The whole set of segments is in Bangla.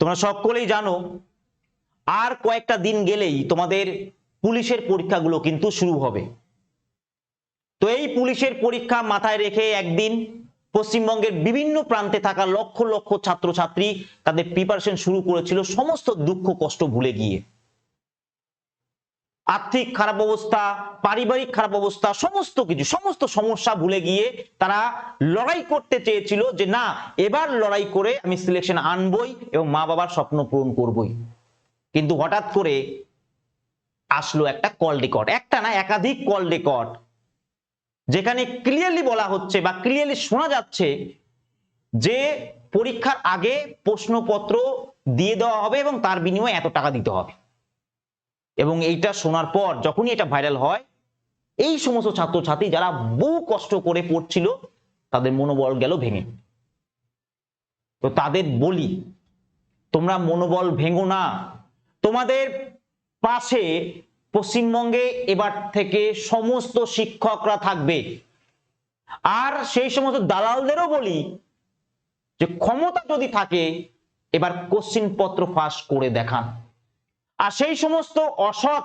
তোমরা সকলেই জানো, আর কয়েকটা দিন গেলেই তোমাদের পুলিশের পরীক্ষাগুলো কিন্তু শুরু হবে। তো এই পুলিশের পরীক্ষা মাথায় রেখে একদিন পশ্চিমবঙ্গের বিভিন্ন প্রান্তে থাকা লক্ষ লক্ষ ছাত্রছাত্রী তাদের প্রিপারেশন শুরু করেছিল, সমস্ত দুঃখ কষ্ট ভুলে গিয়ে। আর্থিক খারাপ অবস্থা, পারিবারিক খারাপ অবস্থা, সমস্ত কিছু, সমস্ত সমস্যা ভুলে গিয়ে তারা লড়াই করতে চেয়েছিল যে না, এবার লড়াই করে আমি সিলেকশন আনবই এবং মা বাবার স্বপ্ন পূরণ করবই। কিন্তু হঠাৎ করে আসলো একটা কল রেকর্ড একটা না একাধিক কল রেকর্ড যেখানে ক্লিয়ারলি বলা হচ্ছে বা ক্লিয়ারলি শোনা যাচ্ছে যে পরীক্ষার আগে প্রশ্নপত্র দিয়ে দেওয়া হবে এবং তার বিনিময়ে এত টাকা দিতে হবে। এবং এইটা শোনার পর যখনই এটা ভাইরাল হয়, এই সমস্ত ছাত্রছাত্রী যারা বহু কষ্ট করে পড়ছিল, তাদের মনোবল গেল ভেঙে। তো তাদের বলি, তোমরা মনোবল ভেঙো না। তোমাদের পাশে পশ্চিমবঙ্গে এবার থেকে সমস্ত শিক্ষকরা থাকবে। আর সেই সমস্ত দালালদেরও বলি যে ক্ষমতা যদি থাকে, এবার কোশ্চিন পত্র ফাঁস করে দেখান। আর সেই সমস্ত অসৎ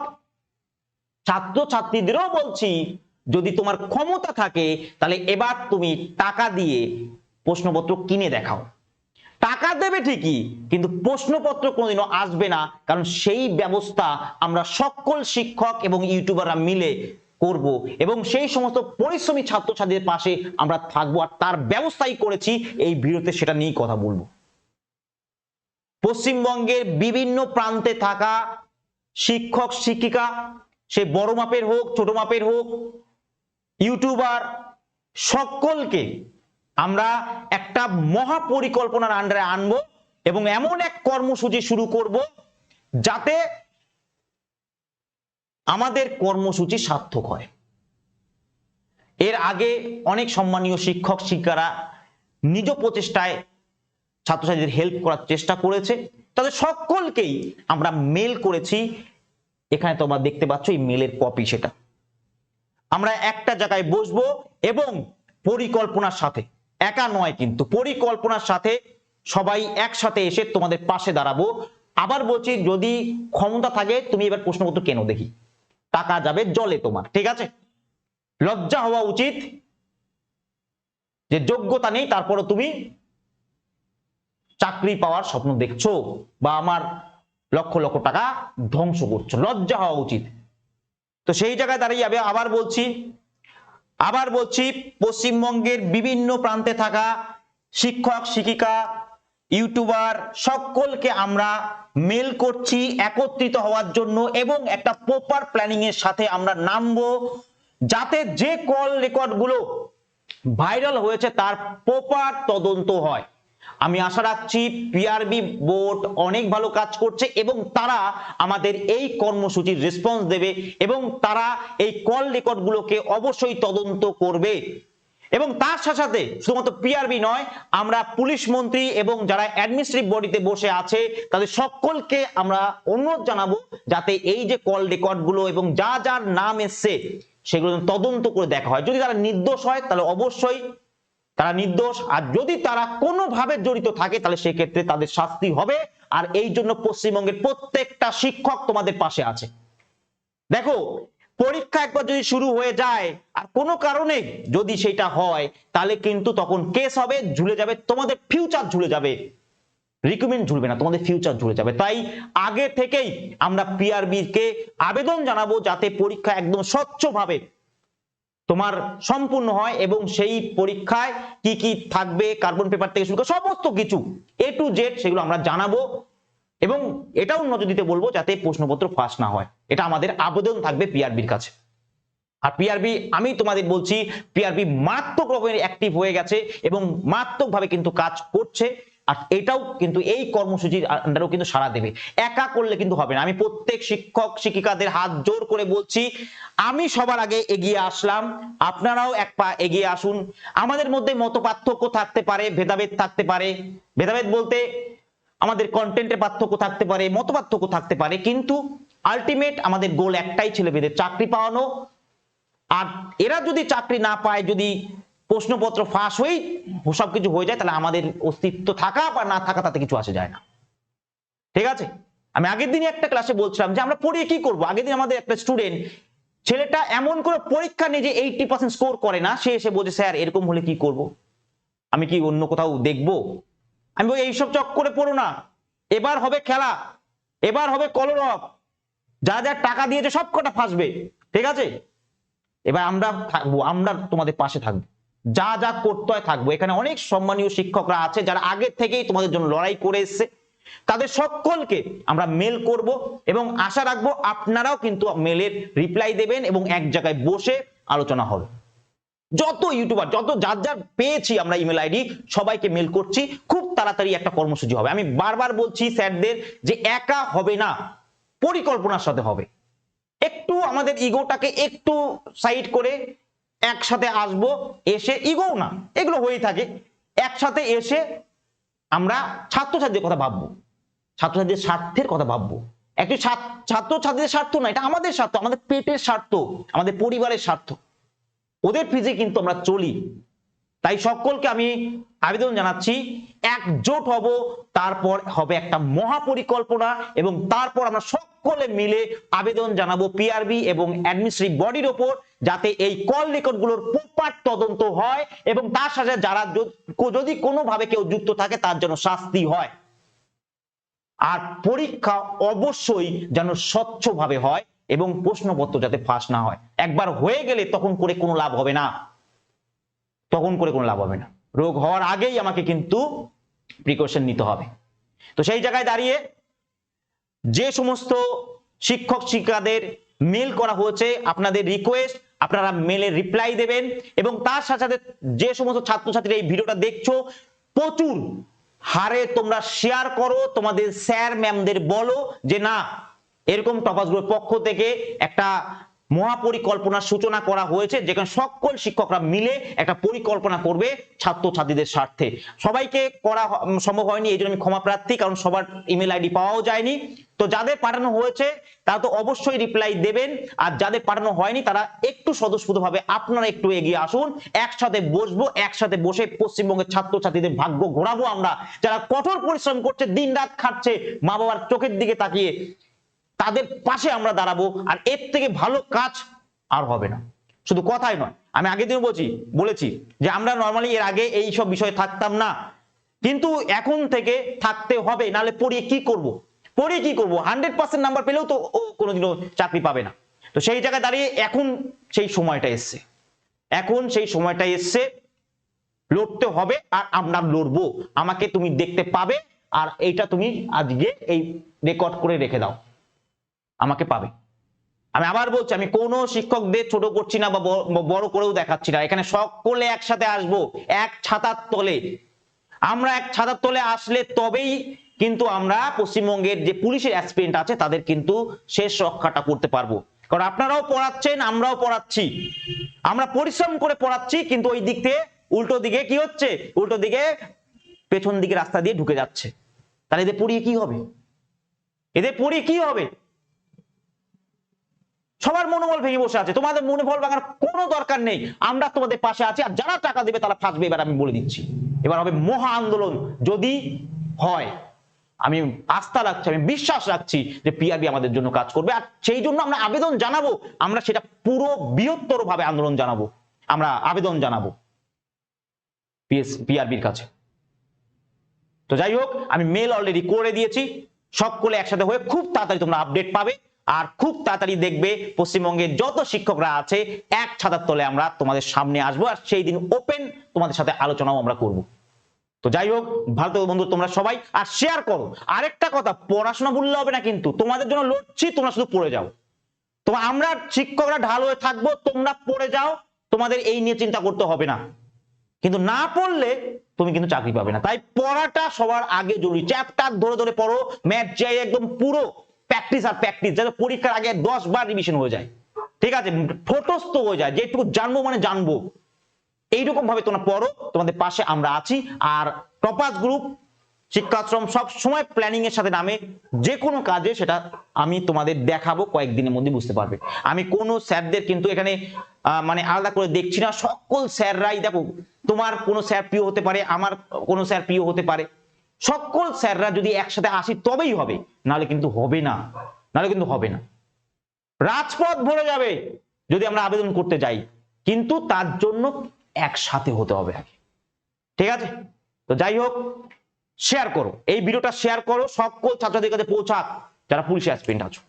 ছাত্রছাত্রীদেরও বলছি, যদি তোমার ক্ষমতা থাকে, তাহলে এবার তুমি টাকা দিয়ে প্রশ্নপত্র কিনে দেখাও। টাকা দেবে ঠিকই, কিন্তু প্রশ্নপত্র কোনোদিনও আসবে না, কারণ সেই ব্যবস্থা আমরা সকল শিক্ষক এবং ইউটিউবাররা মিলে করব এবং সেই সমস্ত পরিশ্রমী ছাত্রছাত্রীদের পাশে আমরা থাকব, আর তার ব্যবস্থাই করেছি, এই ভিডিওতে সেটা নিয়েই কথা বলব। পশ্চিমবঙ্গের বিভিন্ন প্রান্তে থাকা শিক্ষক, শিক্ষিকা, সে বড় মাপের হোক, ছোট মাপের হোক, ইউটিউবার, সকলকে আমরা একটা মহা পরিকল্পনার আন্ডারে আনব এবং এমন এক কর্মসূচি শুরু করব যাতে আমাদের কর্মসূচি সার্থক হয়। এর আগে অনেক সম্মানীয় শিক্ষক শিক্ষারা নিজ প্রচেষ্টায় ছাত্রছাত্রীদের হেল্প করার চেষ্টা করেছে। তাদের সকলকেই আমরা মেল করেছি। এখানে তোমরা দেখতে পাচ্ছ এই মেলের কপি সেটা। আমরা একটা জায়গায় বসবো এবং পরিকল্পনার সাথে, একা নয় কিন্তু পরিকল্পনার সাথে সবাই একসাথে এসে তোমাদের পাশে দাঁড়াবো। আবার বলছি, যদি ক্ষমতা থাকে, তুমি এবার প্রশ্নপত্র কেন দেখি? টাকা যাবে জলে তোমার, ঠিক আছে? লজ্জা হওয়া উচিত। যে যোগ্যতা নেই তারপরে তুমি চাকরি পাওয়ার স্বপ্ন দেখছ বা আমার লক্ষ লক্ষ টাকা ধ্বংস করছ, লজ্জা হওয়া উচিত। তো সেই জায়গায় দাঁড়িয়ে যাবে আবার বলছি আবার বলছি, পশ্চিমবঙ্গের বিভিন্ন প্রান্তে থাকা শিক্ষক, শিক্ষিকা, ইউটিউবার সকলকে আমরা মেল করছি একত্রিত হওয়ার জন্য এবং একটা প্রপার প্ল্যানিং এর সাথে আমরা নামবো যাতে যে কল রেকর্ডগুলো ভাইরাল হয়েছে তার প্রপার তদন্ত হয়। আমি আশা রাখছি পিআরবি বোর্ড অনেক ভালো কাজ করছে এবং তারা আমাদের এই কর্মসূচির রেসপন্স দেবে এবং তারা এই কল রেকর্ডগুলোকে অবশ্যই তদন্ত করবে। এবং তার সাথে সাথে শুধুমাত্র পিআরবি নয়, আমরা পুলিশ মন্ত্রী এবং যারা অ্যাডমিনিস্ট্রেটিভ বডিতে বসে আছে, তাদের সকলকে আমরা অনুরোধ জানাব যাতে এই যে কল রেকর্ডগুলো এবং যা যার নাম এসছে, সেগুলো তদন্ত করে দেখা হয়। যদি তারা নির্দোষ হয়, তাহলে অবশ্যই তারা নির্দোষ। আর যদি তারা কোনোভাবে জড়িত থাকে, তাহলে সেক্ষেত্রে তাদের শাস্তি হবে। আর এই জন্য পশ্চিমবঙ্গের প্রত্যেকটা শিক্ষক তোমাদের পাশে আছে। দেখো, পরীক্ষা একবার যদি শুরু হয়ে যায়, আর কোনো কারণে যদি সেটা হয়, তাহলে কিন্তু তখন কেস হবে, ঝুলে যাবে, তোমাদের ফিউচার ঝুলে যাবে। রিকমেন্ড ঝুলবে না, তোমাদের ফিউচার ঝুলে যাবে। তাই আগে থেকেই আমরা পিআরবি কে আবেদন জানাব, যাতে পরীক্ষা একদম স্বচ্ছভাবে তোমার সম্পূর্ণ হয় এবং সেই পরীক্ষায় কি কি থাকবে কার্বন পেপার থেকে শুরু করে সমস্ত কিছু এ টু জেড সেগুলো আমরা জানাব। এবং এটাও নজর দিতে বলব যাতে প্রশ্নপত্র ফাঁস না হয়। এটা আমাদের আবেদন থাকবে পিআরবির কাছে। আর পিআরবি আমি তোমাদের বলছি পিআরবি মারাত্মক রকমের অ্যাক্টিভ হয়ে গেছে এবং মারাত্মকভাবে কিন্তু কাজ করছে। আর এটাও কিন্তু এই কর্মসূচির আন্ডারেও কিন্তু সাড়া দেবে। একা করলে কিন্তু হবে না। আমি প্রত্যেক শিক্ষক, শিক্ষিকাদের হাত জোর করে বলছি, আমি সবার আগে এগিয়ে আসলাম। আপনারাও এক পা এগিয়ে আসুন। আমাদের মধ্যে মত পার্থক্য থাকতে পারে, ভেদাভেদ থাকতে পারে। ভেদাভেদ বলতে আমাদের কন্টেন্টের পার্থক্য থাকতে পারে মত পার্থক্য থাকতে পারে, কিন্তু আলটিমেট আমাদের গোল একটাই ছেলেমেয়েদের চাকরি পাওয়ানো। আর এরা যদি চাকরি না পায়, যদি প্রশ্নপত্র ফাঁস হয়েই সব কিছু হয়ে যায়, তাহলে আমাদের অস্তিত্ব থাকা বা না থাকা তাতে কিছু আসে যায় না। ঠিক আছে? আমি আগের দিনই একটা ক্লাসে বলছিলাম যে আমরা পড়িয়ে কি করব? আগের দিন আমাদের একটা স্টুডেন্ট ছেলেটা এমন করে পরীক্ষা নিয়ে যে এইটটি পার্সেন্ট স্কোর করে না, সে এসে বলছে, স্যার, এরকম হলে কি করব? আমি কি অন্য কোথাও দেখব? আমি বলি, এইসব চক্করে পড়ো না। এবার হবে খেলা, এবার হবে কলরব যা যা টাকা দিয়েছে সব কটা ফাঁসবে। ঠিক আছে? এবার আমরা থাকব, আমরা তোমাদের পাশে থাকব। যা যা করতে হয় থাকব। এখানে অনেক সম্মানীয় শিক্ষকরা আছে যারা আগে থেকেই তোমাদের জন্য লড়াই করে এসছে। তাদের সকলকে আমরা মেল করব এবং আশা রাখব আপনারাও কিন্তু মেলের রিপ্লাই দেবেন এবং এক জায়গায় বসে আলোচনা হবে। যত ইউটিউবার যত যার যার পেয়েছি আমরা ইমেল আইডি সবাইকে মেল করছি। খুব তাড়াতাড়ি একটা কর্মসূচি হবে। আমি বারবার বলছি স্যারদের যে একা হবে না, পরিকল্পনার সাথে হবে। একটু আমাদের ইগোটাকে একটু সাইড করে একসাথে আসব, এসে ইগো না, এগুলো হয়ে থাকে। একসাথে এসে আমরা ছাত্রছাত্রীদের কথা ভাববো। ছাত্রছাত্রীদের স্বার্থের কথা ভাববো। একটি ছাত্রছাত্রীদের স্বার্থ না, এটা আমাদের স্বার্থ, আমাদের পেটের স্বার্থ, আমাদের পরিবারের স্বার্থ। ওদের ফিজে কিন্তু আমরা চলি। তাই সকলকে আমি আবেদন জানাচ্ছি, একজোট হব, তারপর হবে একটা মহাপরিকল্পনা এবং তারপর আমরা সকলে মিলে আবেদন জানাব পিআরবি এবং অ্যাডমিনিস্ট্রেটিভ বডির ওপর যাতে এই কল রেকর্ডগুলোর প্রপার তদন্ত হয় এবং তার সাথে যারা যদি কোনোভাবে কেউ যুক্ত থাকে তার জন্য শাস্তি হয়। আর পরীক্ষা অবশ্যই যেন স্বচ্ছভাবে হয় এবং প্রশ্নপত্র যাতে ফাঁস না হয়। একবার হয়ে গেলে তখন করে কোনো লাভ হবে না। তখন করে কোনো লাভ হবে না। রোগ হওয়ার আগেই আমাকে কিন্তু প্রিকশন নিতে হবে। তো সেই জায়গায় দাঁড়িয়ে যে সমস্ত শিক্ষক শিক্ষাদের মেল করা হয়েছে, আপনাদের রিকোয়েস্ট আপনারা মেলে রিপ্লাই দেবেন এবং তার সাথে সাথে যে সমস্ত ছাত্রছাত্রীরা এই ভিডিওটা দেখছ, প্রচুর হারে তোমরা শেয়ার করো, তোমাদের স্যার ম্যামদের বলো যে, না, এরকম টপাসগুলোর পক্ষ থেকে একটা মহাপরিকল্পনার সূচনা করা হয়েছে, যেখানে সকল শিক্ষকরা মিলে একটা পরিকল্পনা করবে ছাত্রছাত্রীদের স্বার্থে। সবাইকে করা সম্ভব হয়নি, এই জন্য আমি ক্ষমা প্রার্থী, কারণ সবার ইমেল আইডি পাওয়াও যায়নি। তো যাদের পাঠানো হয়েছে, তারা তো অবশ্যই রিপ্লাই দেবেন, আর যাদের পাঠানো হয়নি, তারা একটু স্বতঃস্ফূর্তভাবে আপনারা একটু এগিয়ে আসুন, একসাথে বসবো, একসাথে বসে পশ্চিমবঙ্গের ছাত্রছাত্রীদের ভাগ্য ঘোরাবো আমরা। যারা কঠোর পরিশ্রম করছে দিন রাত খাটছে মা বাবার চোখের দিকে তাকিয়ে তাদের পাশে আমরা দাঁড়াবো আর এর থেকে ভালো কাজ আর হবে না। শুধু কথাই নয়, আমি আগের দিন বলছি, বলেছি যে আমরা নর্মালি এর আগে এই সব বিষয়ে থাকতাম না। কিন্তু এখন থেকে থাকতে হবে নালে পড়িয়ে কি করব? পড়িয়ে কি করব? হান্ড্রেড পার্সেন্ট নাম্বার পেলেও তো ও কোনোদিনও চাকরি পাবে না। তো সেই জায়গায় দাঁড়িয়ে এখন সেই সময়টা এসছে। এখন সেই সময়টা এসছে, লড়তে হবে আর আমরা লড়বো। আমাকে তুমি দেখতে পাবে আর এইটা তুমি আজকে এই রেকর্ড করে রেখে দাও। আমাকে পাবে। আমি আবার বলছি, আমি কোনো শিক্ষকদের ছোট করছি না বা বড় করেও দেখাচ্ছি না। এখানে সকলে একসাথে আসব, এক ছাতার তলে। আমরা এক ছাতার তলে আসলে তবেই কিন্তু আমরা পশ্চিমবঙ্গের যে পুলিশের অ্যাসপিরেন্ট আছে, তাদের কিন্তু শেষ রক্ষাটা করতে পারব। কারণ আপনারাও পড়াচ্ছেন, আমরাও পড়াচ্ছি। আমরা পরিশ্রম করে পড়াচ্ছি, কিন্তু ওই দিক থেকে উল্টো দিকে কি হচ্ছে? উল্টো দিকে পেছন দিকে রাস্তা দিয়ে ঢুকে যাচ্ছে। তাহলে এদের পড়িয়ে কি হবে? এদের পড়িয়ে কি হবে? সবার মনোবল ভেঙে বসে আছে। তোমাদের মনোবল ভাঙার কোনো দরকার নেই। আমরা তোমাদের পাশে আছি আর যারা টাকা দেবে তারা ফাঁসবে। এবার আমি বলে দিচ্ছি। এবার হবে মহা আন্দোলন। যদি হয়, আমি আস্থা রাখছি, আমি বিশ্বাস রাখছি যে পিআরবি আমাদের জন্য কাজ করবে। আর সেই জন্য আমরা আবেদন জানাব। আমরা সেটা পুরো বৃহত্তর ভাবে আন্দোলন জানাব। আমরা আবেদন জানাব পিআরবির কাছে। তো যাই হোক, আমি মেল অলরেডি করে দিয়েছি। সকলে একসাথে হয়ে খুব তাড়াতাড়ি তোমরা আপডেট পাবে। আর খুব তাড়াতাড়ি দেখবে পশ্চিমবঙ্গের যত শিক্ষকরা আছে, এক ছাতার তলে আমরা তোমাদের সামনে আসব আর সেই দিন ওপেন তোমাদের সাথে আলোচনাও আমরা করব। তো যাই হোক থেকো বন্ধু, তোমরা সবাই, আর শেয়ার করো। আরেকটা কথা, পড়াশোনা বললে হবে না কিন্তু, তোমাদের জন্য লড়ছি, তোমরা শুধু পড়ে যাও। তোমার আমরা শিক্ষকরা ঢাল হয়ে থাকব, তোমরা পড়ে যাও, তোমাদের এই নিয়ে চিন্তা করতে হবে না। কিন্তু না পড়লে তুমি কিন্তু চাকরি পাবে না। তাই পড়াটা সবার আগে জরুরি। চ্যাপ্টার ধরে ধরে পড়ো ম্যাথ চাই একদম পুরো প্র্যাকটিস আর প্র্যাকটিস যাতে পরীক্ষার আগে দশ বার রিভিশন হয়ে যায়। ঠিক আছে? ঠোঁটস্থ হয়ে যায়, যেটুকু জানব মানে জানব। এইরকম ভাবে তোমরা পড়ো, তোমাদের পাশে আমরা আছি। আর টপাস গ্রুপ শিক্ষাশ্রম সব সময় প্ল্যানিং এর সাথে নামে, যে কোনো কাজে সেটা আমি তোমাদের দেখাবো কয়েকদিনের মধ্যে, বুঝতে পারবে। আমি কোনো স্যারদের কিন্তু এখানে মানে আলাদা করে দেখছি না। সকল স্যাররাই দেখো, তোমার কোনো স্যার প্রিয় হতে পারে, আমার কোনো স্যার প্রিয় হতে পারে। সকল স্যাররা যদি একসাথে আসি তবেই হবে, নাহলে কিন্তু হবে না, নাহলে কিন্তু হবে না। রাজপথ ভরে যাবে যদি আমরা আবেদন করতে যাই, কিন্তু তার জন্য একসাথে হতে হবে আগে। ঠিক আছে? তো যাই হোক শেয়ার করো। এই ভিডিওটা শেয়ার করো, সকল ছাত্রদের কাছে পৌঁছাক, যারা পুলিশে অ্যাসপিরেন্ট আছো।